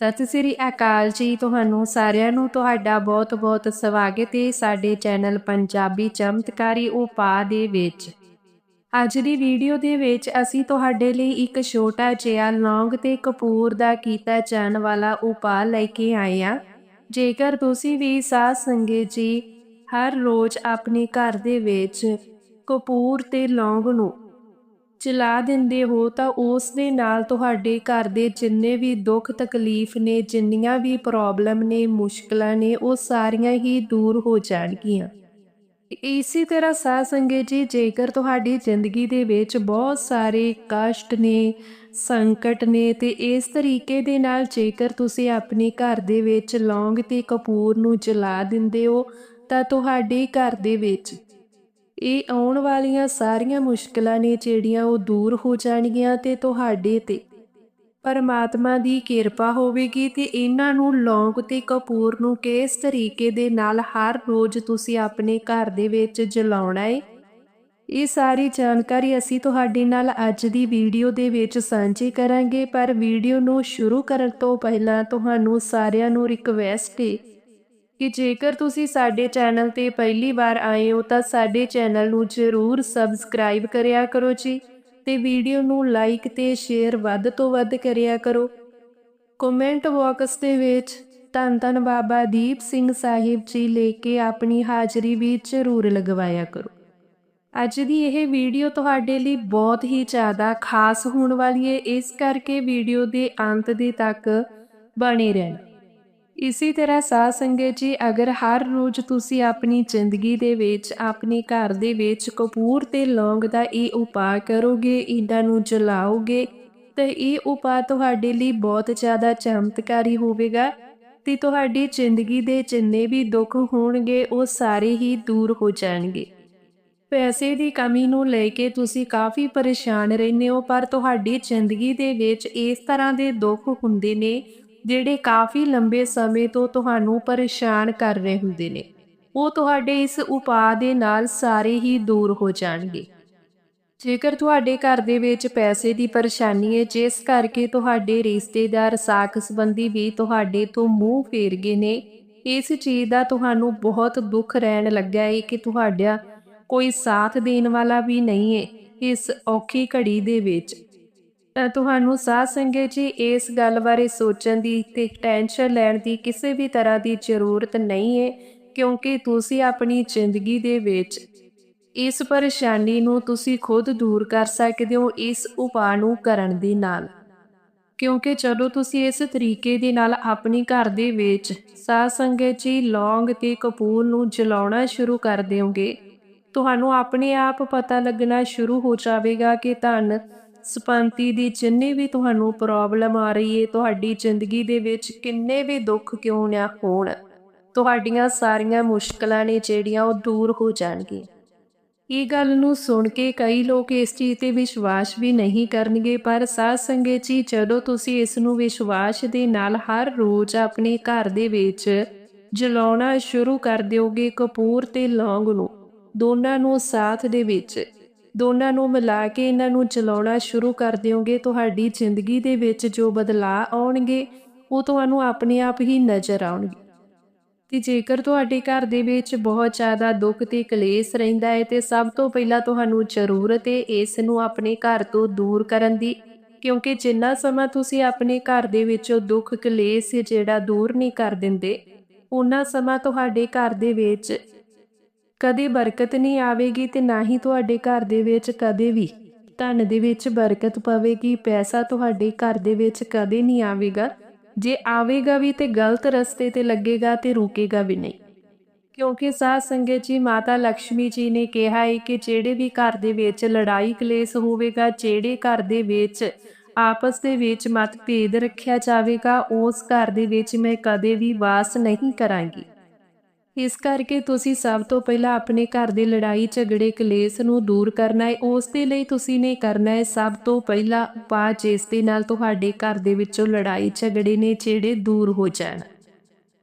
ਸਤਿ ਸ੍ਰੀ ਅਕਾਲ ਜੀ ਤੁਹਾਨੂੰ ਸਾਰਿਆਂ ਨੂੰ, ਤੁਹਾਡਾ ਬਹੁਤ-ਬਹੁਤ ਸਵਾਗਤ ਹੈ ਸਾਡੇ ਚੈਨਲ ਪੰਜਾਬੀ ਚਮਤਕਾਰੀ ਉਪਾਅ ਦੇ ਵਿੱਚ। ਅੱਜ ਦੀ ਵੀਡੀਓ ਦੇ ਵਿੱਚ ਅਸੀਂ ਤੁਹਾਡੇ ਲਈ ਇੱਕ ਛੋਟਾ ਜਿਹਾ ਲੌਂਗ ਤੇ ਕਪੂਰ ਦਾ ਕੀਤਾ ਜਾਣ ਵਾਲਾ ਉਪਾਅ ਲੈ ਕੇ ਆਏ ਆ ਜੇਕਰ ਤੁਸੀਂ ਵੀ ਸਾਧ ਸੰਗਤ ਜੀ ਹਰ ਰੋਜ਼ ਆਪਣੇ ਘਰ ਦੇ ਵਿੱਚ ਕਪੂਰ ਤੇ ਲੌਂਗ ਨੂੰ ਚਲਾ ਦਿੰਦੇ ਹੋ ਤਾਂ ਉਸ ਦੇ ਨਾਲ ਤੁਹਾਡੇ ਘਰ ਦੇ ਜਿੰਨੇ ਵੀ ਦੁੱਖ ਤਕਲੀਫ ਨੇ, ਜਿੰਨੀਆਂ ਵੀ ਪ੍ਰੋਬਲਮ ਨੇ, ਮੁਸ਼ਕਲਾਂ ਨੇ, ਉਹ ਸਾਰੀਆਂ ਹੀ ਦੂਰ ਹੋ ਜਾਣਗੀਆਂ। ਇਸੇ ਤਰ੍ਹਾਂ ਸਾਧ ਸੰਗਤ ਜੀ, ਜੇਕਰ ਤੁਹਾਡੀ ਜ਼ਿੰਦਗੀ ਦੇ ਵਿੱਚ ਬਹੁਤ ਸਾਰੇ ਕਸ਼ਟ ਨੇ, ਸੰਕਟ ਨੇ, ਤੇ ਇਸ ਤਰੀਕੇ ਦੇ ਨਾਲ ਜੇਕਰ ਤੁਸੀਂ ਆਪਣੇ ਘਰ ਦੇ ਵਿੱਚ ਲੌਂਗ ਤੇ ਕਪੂਰ ਨੂੰ ਜਲਾ ਦਿੰਦੇ ਹੋ, ਤਾਂ ਤੁਹਾਡੇ ਘਰ ਦੇ ਵਿੱਚ ਇਹ ਆਉਣ ਵਾਲੀਆਂ ਸਾਰੀਆਂ ਮੁਸ਼ਕਲਾਂ ਨੇ ਜਿਹੜੀਆਂ ਉਹ ਦੂਰ ਹੋ ਜਾਣਗੀਆਂ ਤੇ ਤੁਹਾਡੇ ਤੇ। ਪਰਮਾਤਮਾ ਦੀ ਕਿਰਪਾ ਹੋਵੇਗੀ ਤੇ ਇਹਨਾਂ ਨੂੰ ਲੌਂਗ ਤੇ ਕਪੂਰ ਨੂੰ ਕਿਸ ਤਰੀਕੇ ਦੇ ਨਾਲ ਹਰ ਰੋਜ਼ ਤੁਸੀਂ ਆਪਣੇ ਘਰ ਦੇ ਵਿੱਚ ਜਲਾਉਣਾ ਹੈ ਇਹ ਸਾਰੀ ਜਾਣਕਾਰੀ ਅਸੀਂ ਤੁਹਾਡੇ ਨਾਲ ਅੱਜ ਦੀ ਵੀਡੀਓ ਦੇ ਵਿੱਚ ਸਾਂਝੀ ਕਰਾਂਗੇ, ਪਰ ਵੀਡੀਓ ਨੂੰ ਸ਼ੁਰੂ ਕਰਨ ਤੋਂ ਪਹਿਲਾਂ ਤੁਹਾਨੂੰ ਸਾਰਿਆਂ ਨੂੰ ਰਿਕਵੈਸਟ ਹੈ ਕਿ ਜੇਕਰ ਤੁਸੀਂ ਸਾਡੇ ਚੈਨਲ ਤੇ ਪਹਿਲੀ ਵਾਰ ਆਏ ਹੋ ਤਾਂ ਸਾਡੇ ਚੈਨਲ ਨੂੰ ਜ਼ਰੂਰ ਸਬਸਕ੍ਰਾਈਬ ਕਰਿਆ ਕਰੋ ਜੀ ਤੇ ਵੀਡੀਓ ਨੂੰ ਲਾਈਕ ਤੇ ਸ਼ੇਅਰ ਵੱਧ ਤੋਂ ਵੱਧ ਕਰਿਆ ਕਰੋ। ਕਮੈਂਟ ਬਾਕਸ ਦੇ ਵਿੱਚ ਧੰਨ ਧੰਨ ਬਾਬਾ ਦੀਪ ਸਿੰਘ ਸਾਹਿਬ ਜੀ ਲੈ ਕੇ ਆਪਣੀ ਹਾਜ਼ਰੀ ਵੀ ਜ਼ਰੂਰ ਲਗਵਾਇਆ ਕਰੋ। ਅੱਜ ਦੀ ਇਹ ਵੀਡੀਓ ਤੁਹਾਡੇ ਲਈ ਬਹੁਤ ਹੀ ਜ਼ਿਆਦਾ ਖਾਸ ਹੋਣ ਵਾਲੀ ਹੈ ਇਸ ਕਰਕੇ ਵੀਡੀਓ ਦੇ ਅੰਤ ਦੇ ਤੱਕ ਬਣੇ ਰਹਿਣਾ। ਇਸੇ ਤਰ੍ਹਾਂ ਸਾਧ ਸੰਗਤ ਜੀ, ਅਗਰ ਹਰ ਰੋਜ਼ ਤੁਸੀਂ ਆਪਣੀ ਜ਼ਿੰਦਗੀ ਦੇ ਵਿੱਚ, ਆਪਣੇ ਘਰ ਦੇ ਵਿੱਚ ਕਪੂਰ ਤੇ ਲੌਂਗ ਦਾ ਇਹ ਉਪਾਅ ਕਰੋਗੇ, ਇਹਨਾਂ ਨੂੰ ਜਲਾਓਗੇ, ਤਾਂ ਇਹ ਉਪਾਅ ਤੁਹਾਡੇ ਲਈ ਬਹੁਤ ਜ਼ਿਆਦਾ ਚਮਤਕਾਰੀ ਹੋਵੇਗਾ ਤੇ ਤੁਹਾਡੀ ਜ਼ਿੰਦਗੀ ਦੇ ਜਿੰਨੇ ਵੀ ਦੁੱਖ ਹੋਣਗੇ, ਉਹ ਸਾਰੇ ਹੀ ਦੂਰ ਹੋ ਜਾਣਗੇ। ਪੈਸੇ ਦੀ ਕਮੀ ਨੂੰ ਲੈ ਕੇ ਤੁਸੀਂ ਕਾਫੀ ਪਰੇਸ਼ਾਨ ਰਹਿੰਦੇ ਹੋ, ਪਰ ਤੁਹਾਡੀ ਜ਼ਿੰਦਗੀ ਦੇ ਵਿੱਚ ਇਸ ਤਰ੍ਹਾਂ ਦੇ ਦੁੱਖ ਹੁੰਦੇ ਨੇ ਜਿਹੜੇ ਕਾਫੀ ਲੰਬੇ ਸਮੇਂ ਤੋਂ ਤੁਹਾਨੂੰ ਪਰੇਸ਼ਾਨ ਕਰ ਰਹੇ ਹੁੰਦੇ ਨੇ, ਉਹ ਤੁਹਾਡੇ ਇਸ ਉਪਾਅ ਦੇ ਨਾਲ ਸਾਰੇ ਹੀ ਦੂਰ ਹੋ ਜਾਣਗੇ। ਜੇਕਰ ਤੁਹਾਡੇ ਘਰ ਦੇ ਵਿੱਚ ਪੈਸੇ ਦੀ ਪਰੇਸ਼ਾਨੀ ਹੈ, ਜਿਸ ਕਰਕੇ ਤੁਹਾਡੇ ਰਿਸ਼ਤੇਦਾਰ ਸਾਖ ਸੰਬੰਧੀ ਵੀ ਤੁਹਾਡੇ ਤੋਂ ਮੂੰਹ ਫੇਰ ਗਏ ਨੇ, ਇਸ ਚੀਜ਼ ਦਾ ਤੁਹਾਨੂੰ ਬਹੁਤ ਦੁੱਖ ਰਹਿਣ ਲੱਗਾ ਹੈ ਕਿ ਤੁਹਾਡਾ ਕੋਈ ਸਾਥ ਦੇਣ ਵਾਲਾ ਵੀ ਨਹੀਂ ਹੈ ਇਸ ਔਖੀ ਘੜੀ ਦੇ ਵਿੱਚ। ਤਾਂ ਤੁਹਾਨੂੰ ਸਾਧ ਸੰਗਤ ਜੀ ਇਸ ਗੱਲ ਬਾਰੇ ਸੋਚਣ ਦੀ ਤੇ ਟੈਨਸ਼ਨ ਲੈਣ ਦੀ ਕਿਸੇ ਵੀ ਤਰ੍ਹਾਂ ਦੀ ਜ਼ਰੂਰਤ ਨਹੀਂ ਹੈ ਕਿਉਂਕਿ ਤੁਸੀਂ ਆਪਣੀ ਜ਼ਿੰਦਗੀ ਦੇ ਵਿੱਚ ਇਸ ਪਰੇਸ਼ਾਨੀ ਨੂੰ ਤੁਸੀਂ ਖੁਦ ਦੂਰ ਕਰ ਸਕਦੇ ਹੋ ਇਸ ਉਪਾਅ ਨੂੰ ਕਰਨ ਦੇ ਨਾਲ। ਕਿਉਂਕਿ ਜਦੋਂ ਤੁਸੀਂ ਇਸ ਤਰੀਕੇ ਦੇ ਨਾਲ ਆਪਣੀ ਘਰ ਦੇ ਵਿੱਚ ਸਾਧ ਸੰਗਤ ਜੀ ਲੌਂਗ ਤੇ ਕਪੂਰ ਨੂੰ ਜਲਾਉਣਾ ਸ਼ੁਰੂ ਕਰ ਦਿਓਗੇ, ਤੁਹਾਨੂੰ ਆਪਣੇ ਆਪ ਪਤਾ ਲੱਗਣਾ ਸ਼ੁਰੂ ਹੋ ਜਾਵੇਗਾ ਕਿ ਧਨ ਸਪੰਤੀ ਦੀ ਜਿੰਨੀ ਵੀ ਤੁਹਾਨੂੰ ਪ੍ਰੋਬਲਮ ਆ ਰਹੀ ਹੈ ਤੁਹਾਡੀ ਜ਼ਿੰਦਗੀ ਦੇ ਵਿੱਚ ਕਿੰਨੇ ਵੀ ਦੁੱਖ ਕਿਉਂ ਨਾ ਹੋਣ, ਤੁਹਾਡੀਆਂ ਸਾਰੀਆਂ ਮੁਸ਼ਕਲਾਂ ਨੇ ਜਿਹੜੀਆਂ ਉਹ ਦੂਰ ਹੋ ਜਾਣਗੀਆਂ। ਇਹ ਗੱਲ ਨੂੰ ਸੁਣ ਕੇ ਕਈ ਲੋਕ ਇਸ ਚੀਜ਼ ਤੇ ਵਿਸ਼ਵਾਸ ਵੀ ਨਹੀਂ ਕਰਨਗੇ, ਪਰ ਸਾਧ ਸੰਗਤ ਜੀ, ਜਦੋਂ ਤੁਸੀਂ ਇਸ ਨੂੰ ਵਿਸ਼ਵਾਸ ਦੇ ਨਾਲ ਹਰ ਰੋਜ਼ ਆਪਣੇ ਘਰ ਦੇ ਵਿੱਚ ਜਲਾਉਣਾ ਸ਼ੁਰੂ ਕਰ ਦਿਓਗੇ ਕਪੂਰ ਤੇ ਲੌਂਗ ਨੂੰ, ਦੋਨਾਂ ਨੂੰ ਸਾਥ ਦੇ ਵਿੱਚ ਦੋਨਾਂ ਨੂੰ ਮਿਲਾ ਕੇ ਇਹਨਾਂ ਨੂੰ ਚਲਾਉਣਾ ਸ਼ੁਰੂ ਕਰ ਦਿਓਗੇ, ਤੁਹਾਡੀ ਜ਼ਿੰਦਗੀ ਦੇ ਵਿੱਚ ਜੋ ਬਦਲਾਅ ਆਉਣਗੇ, ਉਹ ਤੁਹਾਨੂੰ ਆਪਣੇ ਆਪ ਹੀ ਨਜ਼ਰ ਆਉਣਗੇ। ਤੇ ਜੇਕਰ ਤੁਹਾਡੇ ਘਰ ਦੇ ਵਿੱਚ ਬਹੁਤ ਜ਼ਿਆਦਾ ਦੁੱਖ ਤੇ ਕਲੇਸ਼ ਰਹਿੰਦਾ ਹੈ, ਤੇ ਸਭ ਤੋਂ ਪਹਿਲਾਂ ਤੁਹਾਨੂੰ ਜ਼ਰੂਰਤ ਹੈ ਇਸ ਨੂੰ ਆਪਣੇ ਘਰ ਤੋਂ ਦੂਰ ਕਰਨ ਦੀ, ਕਿਉਂਕਿ ਜਿੰਨਾ ਸਮਾਂ ਤੁਸੀਂ ਆਪਣੇ ਘਰ ਦੇ ਵਿੱਚੋਂ ਦੁੱਖ, ਕਲੇਸ਼ ਜਿਹੜਾ ਦੂਰ ਨਹੀਂ ਕਰ ਦਿੰਦੇ ਉਹਨਾਂ ਸਮਾਂ ਤੁਹਾਡੇ ਘਰ ਦੇ ਵਿੱਚ ਕਦੇ ਬਰਕਤ ਨਹੀਂ ਆਵੇਗੀ ਤੇ ਨਾ ਹੀ ਤੁਹਾਡੇ ਘਰ ਦੇ ਵਿੱਚ ਕਦੇ ਵੀ। ਧਨ ਦੇ ਵਿੱਚ ਬਰਕਤ ਪਵੇਗੀ, ਪੈਸਾ ਤੁਹਾਡੇ ਘਰ ਦੇ ਵਿੱਚ ਕਦੇ ਨਹੀਂ ਆਵੇਗਾ। ਜੇ ਆਵੇਗਾ ਵੀ ਤੇ ਗਲਤ ਰਸਤੇ ਤੇ ਲੱਗੇਗਾ ਤੇ ਰੁਕੇਗਾ ਵੀ ਨਹੀਂ। ਕਿਉਂਕਿ ਸਾਧ ਸੰਗਤ ਜੀ, ਮਾਤਾ ਲక్ష్ਮੀ ਜੀ ਨੇ ਕਿਹਾ ਹੈ ਕਿ ਜਿਹੜੇ ਵੀ ਘਰ ਦੇ ਵਿੱਚ ਲੜਾਈ ਕਲੇਸ਼ ਹੋਵੇਗਾ, ਜਿਹੜੇ ਘਰ ਦੇ ਵਿੱਚ ਆਪਸ ਦੇ ਵਿੱਚ ਮਤਭੇਦ ਰੱਖਿਆ ਜਾਵੇਗਾ, ਉਸ ਘਰ ਦੇ ਵਿੱਚ ਮੈਂ ਕਦੇ ਵੀ ਵਾਸ ਨਹੀਂ ਕਰਾਂਗੀ। ਇਸ ਕਰਕੇ ਤੁਸੀਂ ਸਭ ਤੋਂ ਪਹਿਲਾਂ ਆਪਣੇ ਘਰ ਦੇ ਲੜਾਈ ਝਗੜੇ ਕਲੇਸ਼ ਨੂੰ ਦੂਰ ਕਰਨਾ ਹੈ। ਉਸ ਦੇ ਲਈ ਤੁਸੀਂ ਨੇ ਕਰਨਾ ਹੈ ਸਭ ਤੋਂ ਪਹਿਲਾਂ ਉਪਾਅ ਜਿਸ ਦੇ ਨਾਲ ਤੁਹਾਡੇ ਘਰ ਦੇ ਵਿੱਚੋਂ ਲੜਾਈ ਝਗੜੇ ਨੇ ਜਿਹੜੇ ਦੂਰ ਹੋ ਜਾਣ।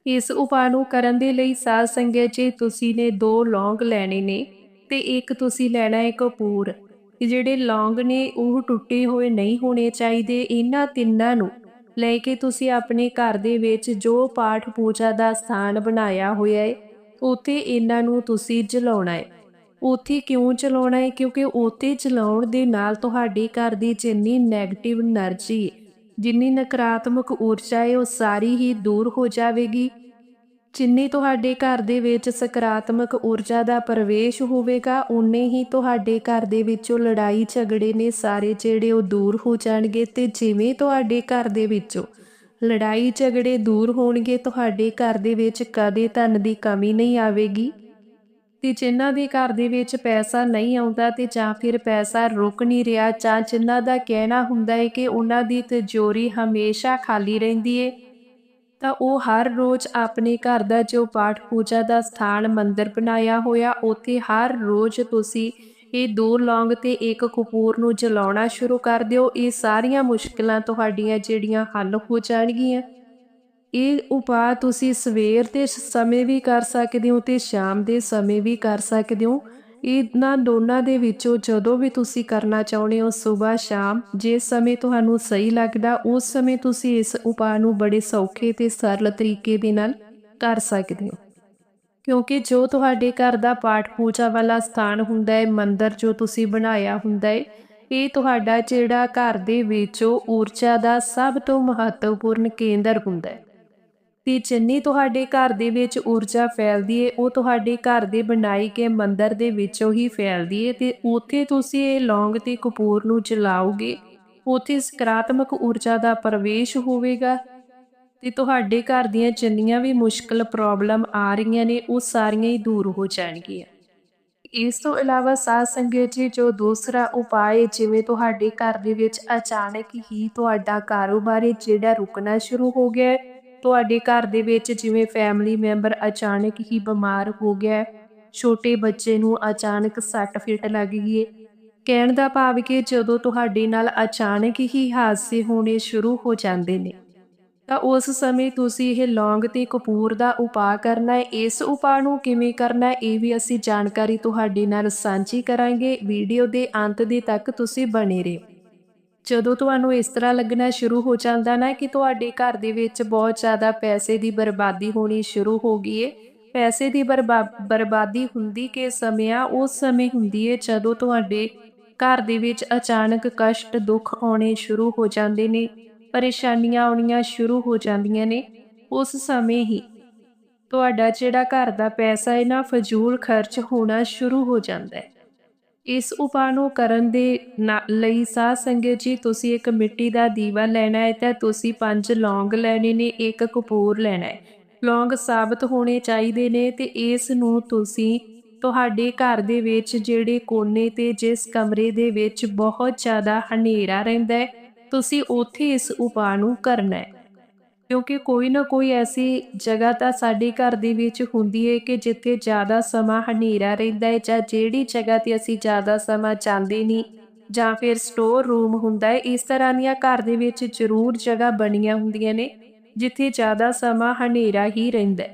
ਇਸ ਉਪਾਅ ਨੂੰ ਕਰਨ ਦੇ ਲਈ ਸਾਧ ਸੰਗਤ ਜੀ, ਤੁਸੀਂ ਨੇ ਦੋ ਲੌਂਗ ਲੈਣੇ ਨੇ ਤੇ ਇੱਕ ਤੁਸੀਂ ਲੈਣਾ ਹੈ ਕਪੂਰ। ਜਿਹੜੇ ਲੌਂਗ ਨੇ, ਉਹ ਟੁੱਟੇ ਹੋਏ ਨਹੀਂ ਹੋਣੇ ਚਾਹੀਦੇ। ਇਹਨਾਂ ਤਿੰਨਾਂ ਨੂੰ ਲੈ ਕੇ ਤੁਸੀਂ ਆਪਣੇ ਘਰ ਦੇ ਵਿੱਚ ਜੋ ਪਾਠ ਪੂਜਾ ਦਾ ਸਥਾਨ ਬਣਾਇਆ ਹੋਇਆ ਹੈ ਉਥੇ ਇਹਨਾਂ ਨੂੰ ਤੁਸੀਂ ਜਲਾਉਣਾ ਹੈ। ਉਥੇ ਕਿਉਂ ਚਲਾਉਣਾ ਹੈ? ਕਿਉਂਕਿ ਉਥੇ ਚਲਾਉਣ ਦੇ ਨਾਲ ਤੁਹਾਡੇ ਘਰ ਦੀ ਜਿੰਨੀ ਨੈਗੇਟਿਵ એનર્ਜੀ ਜਿੰਨੀ ਨਕਾਰਾਤਮਕ ਊਰਜਾ ਹੈ, ਉਹ ਸਾਰੀ ਹੀ ਦੂਰ ਹੋ ਜਾਵੇਗੀ। ਜਿੰਨੀ ਤੁਹਾਡੇ ਘਰ ਦੇ ਵਿੱਚ ਸਕਾਰਾਤਮਕ ਊਰਜਾ ਦਾ ਪ੍ਰਵੇਸ਼ ਹੋਵੇਗਾ ਉਨੇ ਹੀ ਤੁਹਾਡੇ ਘਰ ਦੇ ਵਿੱਚੋਂ ਲੜਾਈ ਝਗੜੇ ਨੇ ਸਾਰੇ ਜਿਹੜੇ ਉਹ ਦੂਰ ਹੋ ਜਾਣਗੇ ਤੇ ਜਿਵੇਂ ਤੁਹਾਡੇ ਘਰ ਦੇ ਵਿੱਚੋਂ ਲੜਾਈ ਝਗੜੇ ਦੂਰ ਹੋਣਗੇ, ਤੁਹਾਡੇ ਘਰ ਦੇ ਵਿੱਚ ਕਦੇ ਧਨ ਦੀ ਕਮੀ ਨਹੀਂ ਆਵੇਗੀ। ਤੇ ਜਿਨ੍ਹਾਂ ਦੇ ਘਰ ਦੇ ਵਿੱਚ ਪੈਸਾ ਨਹੀਂ ਆਉਂਦਾ ਤੇ ਜਾਂ ਫਿਰ ਪੈਸਾ ਰੁਕ ਨਹੀਂ ਰਿਹਾ, ਜਾਂ ਜਿਨ੍ਹਾਂ ਦਾ ਕਹਿਣਾ ਹੁੰਦਾ ਹੈ ਕਿ ਉਹਨਾਂ ਦੀ ਤਿਜੋਰੀ ਹਮੇਸ਼ਾ ਖਾਲੀ ਰਹਿੰਦੀ ਹੈ ਤਾਂ ਉਹ ਹਰ ਰੋਜ਼ ਆਪਣੇ ਘਰ ਦਾ ਜੋ ਪਾਠ ਪੂਜਾ ਦਾ ਸਥਾਨ ਮੰਦਿਰ ਬਣਾਇਆ ਹੋਇਆ, ਉੱਥੇ ਹਰ ਰੋਜ਼ ਤੁਸੀਂ ਇਹ ਦੋ ਲੌਂਗ ਤੇ ਇੱਕ ਕਪੂਰ ਨੂੰ ਜਲਾਉਣਾ ਸ਼ੁਰੂ ਕਰ ਦਿਓ। ਇਹ ਸਾਰੀਆਂ ਮੁਸ਼ਕਲਾਂ ਤੁਹਾਡੀਆਂ ਜਿਹੜੀਆਂ ਹੱਲ ਹੋ ਜਾਣਗੀਆਂ। ਇਹ ਉਪਾਅ ਤੁਸੀਂ ਸਵੇਰ ਦੇ ਸਮੇਂ ਵੀ ਕਰ ਸਕਦੇ ਹੋ ਤੇ ਸ਼ਾਮ ਦੇ ਸਮੇਂ ਵੀ ਕਰ ਸਕਦੇ ਹੋ। ਇਹਨਾਂ ਦੋਨਾਂ ਦੇ ਵਿੱਚੋਂ ਜਦੋਂ ਵੀ ਤੁਸੀਂ ਕਰਨਾ ਚਾਹੁੰਦੇ ਹੋ, ਸਵੇਰ, ਸ਼ਾਮ ਜਿਸ ਸਮੇਂ ਤੁਹਾਨੂੰ ਸਹੀ ਲੱਗਦਾ, ਉਸ ਸਮੇਂ ਤੁਸੀਂ ਇਸ ਉਪਾਅ ਨੂੰ ਬੜੇ ਸੌਖੇ ਤੇ ਸਰਲ ਤਰੀਕੇ ਦੇ ਨਾਲ ਕਰ ਸਕਦੇ ਹੋ। ਕਿਉਂਕਿ ਜੋ ਤੁਹਾਡੇ ਘਰ ਦਾ ਪਾਠ ਪੂਜਾ ਵਾਲਾ ਸਥਾਨ ਹੁੰਦਾ ਹੈ, ਮੰਦਰ ਜੋ ਤੁਸੀਂ ਬਣਾਇਆ ਹੁੰਦਾ ਹੈ, ਇਹ ਤੁਹਾਡਾ ਜਿਹੜਾ ਘਰ ਦੇ ਵਿੱਚੋਂ ਊਰਜਾ ਦਾ ਸਭ ਤੋਂ ਮਹੱਤਵਪੂਰਨ ਕੇਂਦਰ ਹੁੰਦਾ ਹੈ। ਤੇ ਜਿੰਨੀ ਤੁਹਾਡੇ ਘਰ ਦੇ ਵਿੱਚ ਊਰਜਾ ਫੈਲਦੀ ਏ, ਉਹ ਤੁਹਾਡੇ ਘਰ ਦੇ ਬਣਾਈ ਕੇ ਮੰਦਰ ਦੇ ਵਿੱਚੋਂ ਹੀ ਫੈਲਦੀ ਏ ਤੇ ਉੱਥੇ ਤੁਸੀਂ ਇਹ ਲੌਂਗ ਤੇ ਕਪੂਰ ਨੂੰ ਚਲਾਓਗੇ ਉੱਥੇ ਸਕਾਰਾਤਮਕ ਊਰਜਾ ਦਾ ਪ੍ਰਵੇਸ਼ ਹੋਵੇਗਾ ਤੇ ਤੁਹਾਡੇ ਘਰ ਦੀਆਂ ਜਿੰਨੀਆਂ ਵੀ ਮੁਸ਼ਕਲ ਪ੍ਰੋਬਲਮ ਆ ਰਹੀਆਂ ਨੇ, ਉਹ ਸਾਰੀਆਂ ਹੀ ਦੂਰ ਹੋ ਜਾਣਗੀਆਂ। ਇਸ ਤੋਂ ਇਲਾਵਾ ਸਾਧ ਸੰਗਤ ਜੀ, ਜੋ ਦੂਸਰਾ ਉਪਾਅ ਜਿਵੇਂ ਤੁਹਾਡੇ ਘਰ ਦੇ ਵਿੱਚ ਅਚਾਨਕ ਹੀ ਤੁਹਾਡਾ ਕਾਰੋਬਾਰ ਜਿਹੜਾ ਰੁਕਣਾ ਸ਼ੁਰੂ ਹੋ ਗਿਆ ਤੁਹਾਡੇ ਘਰ ਦੇ ਵਿੱਚ ਜਿਵੇਂ ਫੈਮਿਲੀ ਮੈਂਬਰ ਅਚਾਨਕ ਹੀ ਬਿਮਾਰ ਹੋ ਗਿਆ ਛੋਟੇ ਬੱਚੇ ਨੂੰ ਅਚਾਨਕ ਸੱਟ ਫਿੱਟ ਲੱਗ ਗਈ ਕਹਿਣ ਦਾ ਭਾਵ ਕਿ ਜਦੋਂ ਤੁਹਾਡੇ ਨਾਲ ਅਚਾਨਕ ਹੀ ਹਾਦਸੇ ਹੋਣੇ ਸ਼ੁਰੂ ਹੋ ਜਾਂਦੇ ਨੇ ਤਾਂ ਉਸ ਸਮੇਂ ਤੁਸੀਂ ਇਹ ਲੌਂਗ ਤੇ ਕਪੂਰ ਦਾ ਉਪਾਅ ਕਰਨਾ ਹੈ। ਇਸ ਉਪਾਅ ਨੂੰ ਕਿਵੇਂ ਕਰਨਾ ਹੈ, ਇਹ ਵੀ ਅਸੀਂ ਜਾਣਕਾਰੀ ਤੁਹਾਡੇ ਨਾਲ ਸਾਂਝੀ ਕਰਾਂਗੇ। ਵੀਡੀਓ ਦੇ ਅੰਤ ਦੇ ਤੱਕ ਤੁਸੀਂ ਬਣੇ ਰਹੋ। ਜਦੋਂ ਤੁਹਾਨੂੰ ਇਸ ਤਰ੍ਹਾਂ ਲੱਗਣਾ ਸ਼ੁਰੂ ਹੋ ਜਾਂਦਾ ਨਾ ਕਿ ਤੁਹਾਡੇ ਘਰ ਦੇ ਵਿੱਚ ਬਹੁਤ ਜ਼ਿਆਦਾ ਪੈਸੇ ਦੀ ਬਰਬਾਦੀ ਹੋਣੀ ਸ਼ੁਰੂ ਹੋ ਗਈ ਏ, ਪੈਸੇ ਦੀ ਬਰਬਾਦੀ ਹੁੰਦੀ ਕਿ ਸਮਿਆਂ ਉਸ ਸਮੇਂ ਹੁੰਦੀ ਏ ਜਦੋਂ ਤੁਹਾਡੇ ਘਰ ਦੇ ਵਿੱਚ ਅਚਾਨਕ ਕਸ਼ਟ ਦੁੱਖ ਆਉਣੇ ਸ਼ੁਰੂ ਹੋ ਜਾਂਦੇ ਨੇ। ਪਰੇਸ਼ਾਨੀਆਂ ਆਉਣੀਆਂ ਸ਼ੁਰੂ ਹੋ ਜਾਂਦੀਆਂ ਨੇ ਉਸ ਸਮੇਂ ਹੀ। ਤੁਹਾਡਾ ਜਿਹੜਾ ਘਰ ਦਾ ਪੈਸਾ ਹੈ ਨਾ, ਫਜ਼ੂਲ ਖਰਚ ਹੋਣਾ ਸ਼ੁਰੂ ਹੋ ਜਾਂਦਾ ਹੈ। ਇਸ ਉਪਾਅ ਨੂੰ ਕਰਨ ਦੇ ਲਈ ਸਾਧ ਸੰਗਤ ਜੀ, ਤੁਸੀਂ ਇੱਕ ਮਿੱਟੀ ਦਾ ਦੀਵਾ ਲੈਣਾ ਹੈ ਤਾਂ ਤੁਸੀਂ ਪੰਜ ਲੌਂਗ ਲੈਣੇ ਨੇ, ਇੱਕ ਕਪੂਰ ਲੈਣਾ ਹੈ। ਲੌਂਗ ਸਾਬਤ ਹੋਣੇ ਚਾਹੀਦੇ ਨੇ ਤੇ ਇਸ ਨੂੰ ਤੁਸੀਂ ਤੁਹਾਡੇ ਘਰ ਦੇ ਵਿੱਚ, ਜਿਹੜੇ ਕੋਨੇ ਤੇ, ਜਿਸ ਕਮਰੇ ਦੇ ਵਿੱਚ ਬਹੁਤ ਜ਼ਿਆਦਾ ਹਨੇਰਾ ਰਹਿੰਦਾ ਹੈ ਤੁਸੀਂ ਉੱਥੇ ਇਸ ਉਪਾਅ ਨੂੰ ਕਰਨਾ ਹੈ। ਕਿਉਂਕਿ ਕੋਈ ਨਾ ਕੋਈ ਐਸੀ ਜਗ੍ਹਾ ਤਾਂ ਸਾਡੇ ਘਰ ਦੇ ਵਿੱਚ ਹੁੰਦੀ ਹੈ ਕਿ ਜਿੱਥੇ ਜ਼ਿਆਦਾ ਸਮਾਂ ਹਨੇਰਾ ਰਹਿੰਦਾ ਹੈ ਜਾਂ ਜਿਹੜੀ ਜਗ੍ਹਾ ਤੇ ਅਸੀਂ ਜ਼ਿਆਦਾ ਸਮਾਂ ਜਾਂਦੇ ਨਹੀਂ ਜਾਂ ਫਿਰ ਸਟੋਰ ਰੂਮ ਹੁੰਦਾ ਹੈ ਇਸ ਤਰ੍ਹਾਂ ਦੀਆਂ ਘਰ ਦੇ ਵਿੱਚ ਜ਼ਰੂਰ ਜਗ੍ਹਾ ਬਣੀਆਂ ਹੁੰਦੀਆਂ ਨੇ, ਜਿੱਥੇ ਜ਼ਿਆਦਾ ਸਮਾਂ ਹਨੇਰਾ ਹੀ ਰਹਿੰਦਾ ਹੈ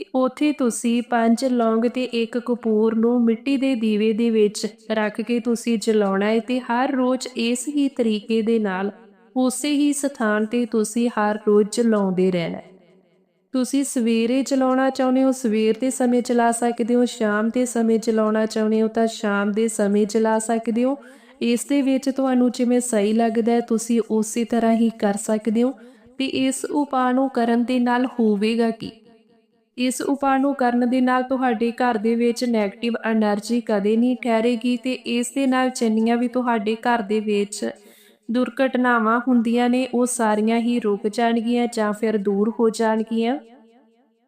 ਤੇ ਉੱਥੇ ਤੁਸੀਂ ਪੰਜ ਲੌਂਗ ਤੇ ਇੱਕ ਕਪੂਰ ਨੂੰ ਮਿੱਟੀ ਦੇ ਦੀਵੇ ਦੇ ਵਿੱਚ ਰੱਖ ਕੇ ਤੁਸੀਂ ਜਲਾਉਣਾ ਹੈ ਤੇ ਹਰ ਰੋਜ਼ ਇਸ ਹੀ ਤਰੀਕੇ ਦੇ ਨਾਲ ਉਸੇ ਹੀ ਸਥਾਨ ਤੇ ਤੁਸੀਂ ਹਰ ਰੋਜ਼ ਜਲਾਉਂਦੇ ਰਹਿਣਾ ਤੁਸੀਂ ਸਵੇਰੇ ਚਲਾਉਣਾ ਚਾਹੁੰਦੇ ਹੋ, ਸਵੇਰ ਦੇ ਸਮੇਂ ਚਲਾ ਸਕਦੇ ਹੋ, ਸ਼ਾਮ ਦੇ ਸਮੇਂ ਚਲਾਉਣਾ ਚਾਹੁੰਦੇ ਹੋ ਤਾਂ ਸ਼ਾਮ ਦੇ ਸਮੇਂ ਚਲਾ ਸਕਦੇ ਹੋ। ਇਸ ਦੇ ਵਿੱਚ ਤੁਹਾਨੂੰ ਜਿਵੇਂ ਸਹੀ ਲੱਗਦਾ ਹੈ, ਤੁਸੀਂ ਉਸੇ ਤਰ੍ਹਾਂ ਹੀ ਕਰ ਸਕਦੇ ਹੋ ਤੇ ਇਸ ਉਪਾਅ ਨੂੰ ਕਰਨ ਦੇ ਨਾਲ ਹੋਵੇਗਾ ਕੀ? ਇਸ ਉਪਾਅ ਨੂੰ ਕਰਨ ਦੇ ਨਾਲ ਤੁਹਾਡੇ ਘਰ ਦੇ ਵਿੱਚ 네ਗੇਟਿਵ એનર્ਜੀ ਕਦੇ ਨਹੀਂ ਠਹਿਰੇਗੀ ਤੇ ਇਸ ਦੇ ਨਾਲ ਚੰਨੀਆਂ ਵੀ ਤੁਹਾਡੇ ਘਰ ਦੇ ਵਿੱਚ ਦੁਰਘਟਨਾਵਾਂ ਹੁੰਦੀਆਂ ਨੇ, ਉਹ ਸਾਰੀਆਂ ਹੀ ਰੁਕ ਜਾਣਗੀਆਂ ਜਾਂ ਫਿਰ ਦੂਰ ਹੋ ਜਾਣਗੀਆਂ।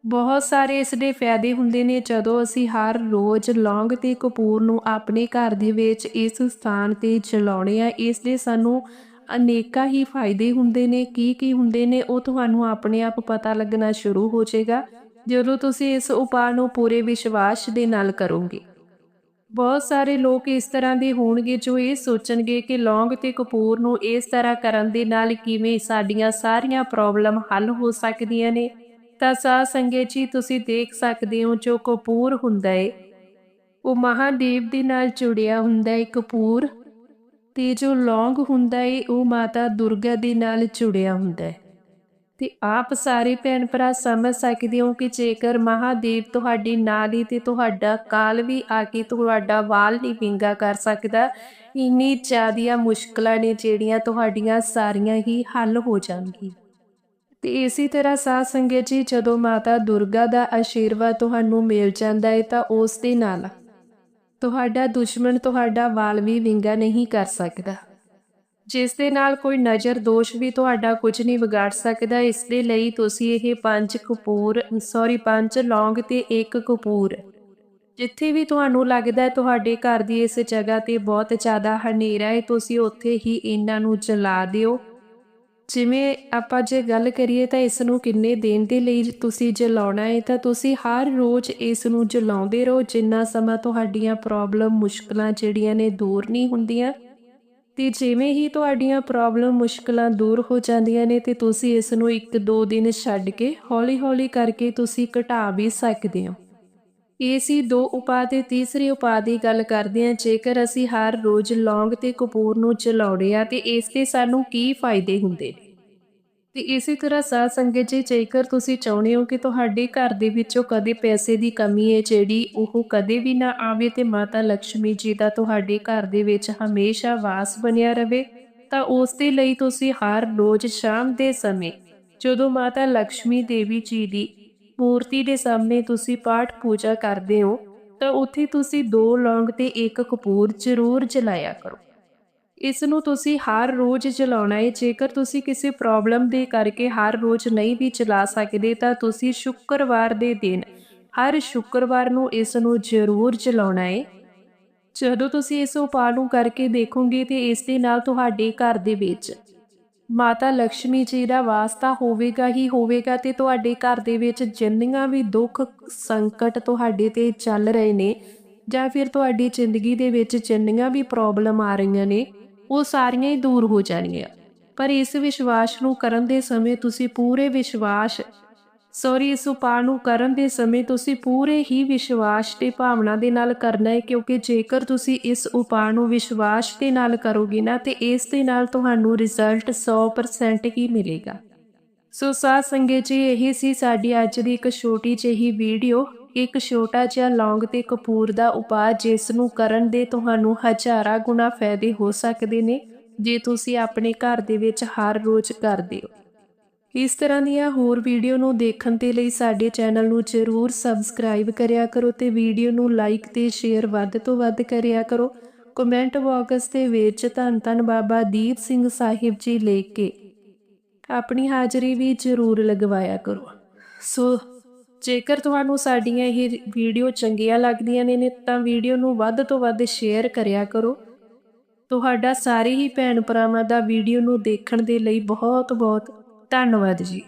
ਬਹੁਤ ਸਾਰੇ ਇਸ ਦੇ ਫਾਇਦੇ ਹੁੰਦੇ ਨੇ, ਜਦੋਂ ਅਸੀਂ ਹਰ ਰੋਜ਼ ਲੌਂਗ ਤੇ ਕਪੂਰ ਨੂੰ ਆਪਣੇ ਘਰ ਦੇ ਵਿੱਚ ਇਸ ਸਥਾਨ ਤੇ ਜਲਾਉਣੇ ਆ, ਇਸ ਦੇ ਸਾਨੂੰ ਅਨੇਕਾਂ ਹੀ ਫਾਇਦੇ ਹੁੰਦੇ ਨੇ। ਕੀ ਕੀ ਹੁੰਦੇ ਨੇ, ਉਹ ਤੁਹਾਨੂੰ ਆਪਣੇ ਆਪ ਪਤਾ ਲੱਗਣਾ ਸ਼ੁਰੂ ਹੋ ਜਾਏਗਾ। ਜਦੋਂ ਤੁਸੀਂ ਇਸ ਉਪਾਅ ਨੂੰ ਪੂਰੇ ਵਿਸ਼ਵਾਸ ਦੇ ਨਾਲ ਕਰੋਗੇ। ਬਹੁਤ ਸਾਰੇ ਲੋਕ ਇਸ ਤਰ੍ਹਾਂ ਦੇ ਹੋਣਗੇ ਜੋ ਇਹ ਸੋਚਣਗੇ ਕਿ ਲੌਂਗ ਤੇ ਕਪੂਰ ਨੂੰ ਇਸ ਤਰ੍ਹਾਂ ਕਰਨ ਦੇ ਨਾਲ ਕਿਵੇਂ ਸਾਡੀਆਂ ਸਾਰੀਆਂ ਪ੍ਰੋਬਲਮ ਹੱਲ ਹੋ ਸਕਦੀਆਂ ਨੇ। ਤਾਂ ਸਾਹ ਸੰਗੇ ਜੀ, ਤੁਸੀਂ ਦੇਖ ਸਕਦੇ ਹੋ ਜੋ ਕਪੂਰ ਹੁੰਦਾ ਹੈ ਉਹ ਮਹਾਦੇਵ ਦੇ ਨਾਲ ਜੁੜਿਆ ਹੁੰਦਾ ਹੈ ਕਪੂਰ ਤੇ ਜੋ ਲੌਂਗ ਹੁੰਦਾ ਏ, ਉਹ ਮਾਤਾ ਦੁਰਗਾ ਦੇ ਨਾਲ ਜੁੜਿਆ ਹੁੰਦਾ ਹੈ ਤੇ ਆਪ ਸਾਰੇ ਭੈਣ ਭਰਾ ਸਮਝ ਸਕਦੇ ਹੋ ਕਿ ਜੇਕਰ ਮਹਾਦੇਵ ਤੁਹਾਡੀ ਨਾਲ ਹੀ ਤੇ ਤੁਹਾਡਾ ਕਾਲ ਵੀ ਆ ਕੇ ਤੁਹਾਡਾ ਵਾਲ ਨਹੀਂ ਵਿੰਗਾ ਕਰ ਸਕਦਾ, ਇੰਨੀ ਜ਼ਿਆਦੀਆਂ ਮੁਸ਼ਕਲਾਂ ਨੇ ਜਿਹੜੀਆਂ ਤੁਹਾਡੀਆਂ ਸਾਰੀਆਂ ਹੀ ਹੱਲ ਹੋ ਜਾਣਗੀਆਂ। ਤੇ ਇਸੇ ਤਰ੍ਹਾਂ ਸਾਧ ਸੰਗਤ ਜੀ, ਜਦੋਂ ਮਾਤਾ ਦੁਰਗਾ ਦਾ ਆਸ਼ੀਰਵਾਦ ਤੁਹਾਨੂੰ ਮਿਲ ਜਾਂਦਾ ਹੈ, ਤਾਂ ਉਸ ਦੇ ਨਾਲ ਤੁਹਾਡਾ ਦੁਸ਼ਮਣ, ਤੁਹਾਡਾ ਵਾਲ ਵੀ ਵਿੰਗਾ ਨਹੀਂ ਕਰ ਸਕਦਾ। ਜਿਸ ਦੇ ਨਾਲ ਕੋਈ ਨਜ਼ਰ ਦੋਸ਼ ਵੀ ਤੁਹਾਡਾ ਕੁਝ ਨਹੀਂ ਵਿਗਾੜ ਸਕਦਾ, ਇਸ ਦੇ ਲਈ ਤੁਸੀਂ ਇਹ ਪੰਜ ਕਪੂਰ ਸੌਰੀ ਪੰਜ ਲੌਂਗ ਤੇ ਇੱਕ ਕਪੂਰ। ਜਿੱਥੇ ਵੀ ਤੁਹਾਨੂੰ ਲੱਗਦਾ ਤੁਹਾਡੇ ਘਰ ਦੀ ਇਸ ਜਗ੍ਹਾ ਤੇ ਬਹੁਤ ਜ਼ਿਆਦਾ ਹਨੇਰਾ ਹੈ, ਤੁਸੀਂ ਉੱਥੇ ਹੀ ਇਹਨਾਂ ਨੂੰ ਜਲਾ ਦਿਓ। ਜਿਵੇਂ ਆਪਾਂ ਜੇ ਗੱਲ ਕਰੀਏ ਤਾਂ ਇਸ ਨੂੰ ਕਿੰਨੇ ਦਿਨ ਦੇ ਲਈ ਤੁਸੀਂ ਜਲਾਉਣਾ ਹੈ, ਤਾਂ ਤੁਸੀਂ ਹਰ ਰੋਜ਼ ਇਸ ਨੂੰ ਜਲਾਉਂਦੇ ਰਹੋ, ਜਿੰਨਾ ਸਮਾਂ ਤੁਹਾਡੀਆਂ ਪ੍ਰੋਬਲਮ ਮੁਸ਼ਕਲਾਂ ਜਿਹੜੀਆਂ ਨੇ ਦੂਰ ਨਹੀਂ ਹੁੰਦੀਆਂ। ਤੇ ਜਿਵੇਂ ਹੀ ਤੁਹਾਡੀਆਂ ਪ੍ਰੋਬਲਮ ਮੁਸ਼ਕਲਾਂ ਦੂਰ ਹੋ ਜਾਂਦੀਆਂ ਨੇ ਤੇ ਤੁਸੀਂ ਇਸ ਨੂੰ ਇੱਕ ਦੋ ਦਿਨ ਛੱਡ ਕੇ ਹੌਲੀ-ਹੌਲੀ ਕਰਕੇ ਤੁਸੀਂ ਘਟਾ ਵੀ ਸਕਦੇ ਹੋ। ਇਹ ਸੀ ਦੋ ਉਪਾਅ ਤੇ ਤੀਸਰੇ ਉਪਾਅ ਦੀ ਗੱਲ ਕਰਦੇ ਹਾਂ। ਜੇਕਰ ਅਸੀਂ ਹਰ ਰੋਜ਼ ਲੌਂਗ ਤੇ ਕਪੂਰ ਨੂੰ ਚਲਾਉਣੇ ਆ ਤੇ ਇਸ 'ਤੇ ਸਾਨੂੰ ਕੀ ਫਾਇਦੇ ਹੁੰਦੇ ਨੇ? ਤੇ ਇਸੇ ਤਰ੍ਹਾਂ ਸਾਧ ਸੰਗਤ ਜੀ, ਜੇਕਰ ਤੁਸੀਂ ਚਾਹੁੰਦੇ ਹੋ ਕਿ ਤੁਹਾਡੇ ਘਰ ਦੇ ਵਿੱਚੋਂ ਕਦੇ ਪੈਸੇ ਦੀ ਕਮੀ ਹੈ, ਜਿਹੜੀ ਉਹ ਕਦੇ ਵੀ ਨਾ ਆਵੇ ਤੇ ਮਾਤਾ ਲక్ష్ਮੀ ਜੀ ਦਾ ਤੁਹਾਡੇ ਘਰ ਦੇ ਵਿੱਚ ਹਮੇਸ਼ਾ ਵਾਸ ਬਣਿਆ ਰਹੇ ਤਾਂ ਉਸ ਦੇ ਲਈ ਤੁਸੀਂ ਹਰ ਰੋਜ਼ ਸ਼ਾਮ ਦੇ ਸਮੇਂ ਜਦੋਂ ਮਾਤਾ ਲక్ష్ਮੀ ਦੇਵੀ ਜੀ ਦੀ ਮੂਰਤੀ ਦੇ ਸਾਹਮਣੇ ਤੁਸੀਂ ਪਾਠ ਪੂਜਾ ਕਰਦੇ ਹੋ, ਤਾਂ ਉੱਥੇ ਤੁਸੀਂ ਦੋ ਲੌਂਗ ਤੇ ਇੱਕ ਕਪੂਰ ਜ਼ਰੂਰ ਜਲਾਇਆ ਕਰੋ। ਇਸ ਨੂੰ ਤੁਸੀਂ ਹਰ ਰੋਜ਼ ਚਲਾਉਣਾ ਹੈ ਜੇਕਰ ਤੁਸੀਂ ਕਿਸੇ ਪ੍ਰੋਬਲਮ ਦੇ ਕਰਕੇ ਹਰ ਰੋਜ਼ ਨਹੀਂ ਵੀ ਚਲਾ ਸਕਦੇ, ਤਾਂ ਤੁਸੀਂ ਸ਼ੁੱਕਰਵਾਰ ਦੇ ਦਿਨ, ਹਰ ਸ਼ੁੱਕਰਵਾਰ ਨੂੰ ਇਸ ਨੂੰ ਜ਼ਰੂਰ ਚਲਾਉਣਾ ਹੈ ਜਦੋਂ ਤੁਸੀਂ ਇਸ ਉਪਾਅ ਨੂੰ ਕਰਕੇ ਦੇਖੋਗੇ ਤੇ ਇਸ ਦੇ ਨਾਲ ਤੁਹਾਡੇ ਘਰ ਦੇ ਵਿੱਚ ਮਾਤਾ ਲక్ష్ਮੀ ਜੀ ਦਾ ਵਾਸਤਾ ਹੋਵੇਗਾ ਹੀ ਹੋਵੇਗਾ ਤੇ ਤੁਹਾਡੇ ਘਰ ਦੇ ਵਿੱਚ ਜਿੰਨੀਆਂ ਵੀ ਦੁੱਖ ਸੰਕਟ ਤੁਹਾਡੇ ਤੇ ਚੱਲ ਰਹੇ ਨੇ ਜਾਂ ਫਿਰ ਤੁਹਾਡੀ ਜ਼ਿੰਦਗੀ ਦੇ ਵਿੱਚ ਜਿੰਨੀਆਂ ਵੀ ਪ੍ਰੋਬਲਮ ਆ ਰਹੀਆਂ ਨੇ ਉਹ ਸਾਰੀਆਂ ਹੀ ਦੂਰ ਹੋ ਜਾਣਗੀਆਂ। ਪਰ ਇਸ ਵਿਸ਼ਵਾਸ ਨੂੰ ਕਰਨ ਦੇ ਸਮੇਂ ਤੁਸੀਂ ਪੂਰੇ ਵਿਸ਼ਵਾਸ ਸੌਰੀ ਇਸ ਉਪਾਅ ਨੂੰ ਕਰਨ ਦੇ ਸਮੇਂ ਤੁਸੀਂ ਪੂਰੇ ਹੀ ਵਿਸ਼ਵਾਸ ਤੇ ਭਾਵਨਾ ਦੇ ਨਾਲ ਕਰਨਾ ਹੈ, ਕਿਉਂਕਿ ਜੇਕਰ ਤੁਸੀਂ ਇਸ ਉਪਾਅ ਨੂੰ ਵਿਸ਼ਵਾਸ ਦੇ ਨਾਲ ਕਰੋਗੇ ਨਾ, ਤੇ ਇਸ ਦੇ ਨਾਲ ਤੁਹਾਨੂੰ ਰਿਜ਼ਲਟ 100% ਹੀ ਮਿਲੇਗਾ। ਸੋ ਸਾਧ ਸੰਗਤ ਜੀ, ਇਹ ਸੀ ਸਾਡੀ ਅੱਜ ਦੀ ਇੱਕ ਛੋਟੀ ਜਿਹੀ ਵੀਡੀਓ ਇੱਕ ਛੋਟਾ ਜਿਹਾ ਲੌਂਗ ਤੇ ਕਪੂਰ ਦਾ ਉਪਾਅ ਜਿਸ ਨੂੰ ਕਰਨ ਦੇ ਤੁਹਾਨੂੰ ਹਜ਼ਾਰਾਂ ਗੁਣਾ ਫਾਇਦੇ ਹੋ ਸਕਦੇ ਨੇ, ਜੇ ਤੁਸੀਂ ਆਪਣੇ ਘਰ ਦੇ ਵਿੱਚ ਹਰ ਰੋਜ਼ ਕਰਦੇ ਹੋ। ਇਸ ਤਰ੍ਹਾਂ ਦੀਆਂ ਹੋਰ ਵੀਡੀਓ ਨੂੰ ਦੇਖਣ ਦੇ ਲਈ ਸਾਡੇ ਚੈਨਲ ਨੂੰ ਜ਼ਰੂਰ ਸਬਸਕ੍ਰਾਈਬ ਕਰਿਆ ਕਰੋ ਤੇ ਵੀਡੀਓ ਨੂੰ ਲਾਈਕ ਤੇ ਸ਼ੇਅਰ ਵੱਧ ਤੋਂ ਵੱਧ ਕਰਿਆ ਕਰੋ। ਕਮੈਂਟ ਬਾਕਸ ਦੇ ਵਿੱਚ ਧੰਨ ਧੰਨ ਬਾਬਾ ਦੀਪ ਸਿੰਘ ਸਾਹਿਬ ਜੀ ਲਿਖ ਕੇ ਆਪਣੀ ਹਾਜ਼ਰੀ ਵੀ ਜ਼ਰੂਰ ਲਗਵਾਇਆ ਕਰੋ। ਸੋ ਜੇਕਰ ਤੁਹਾਨੂੰ ਸਾਡੀਆਂ ਇਹ ਵੀਡੀਓ ਚੰਗੀਆਂ ਲੱਗਦੀਆਂ ਨੇ, ਤਾਂ ਵੀਡੀਓ ਨੂੰ ਵੱਧ ਤੋਂ ਵੱਧ ਸ਼ੇਅਰ ਕਰਿਆ ਕਰੋ। ਤੁਹਾਡਾ ਸਾਰੇ ਹੀ ਭੈਣ ਭਰਾਵਾਂ ਦਾ ਵੀਡੀਓ ਨੂੰ ਦੇਖਣ ਦੇ ਲਈ ਬਹੁਤ ਬਹੁਤ ਧੰਨਵਾਦ ਜੀ।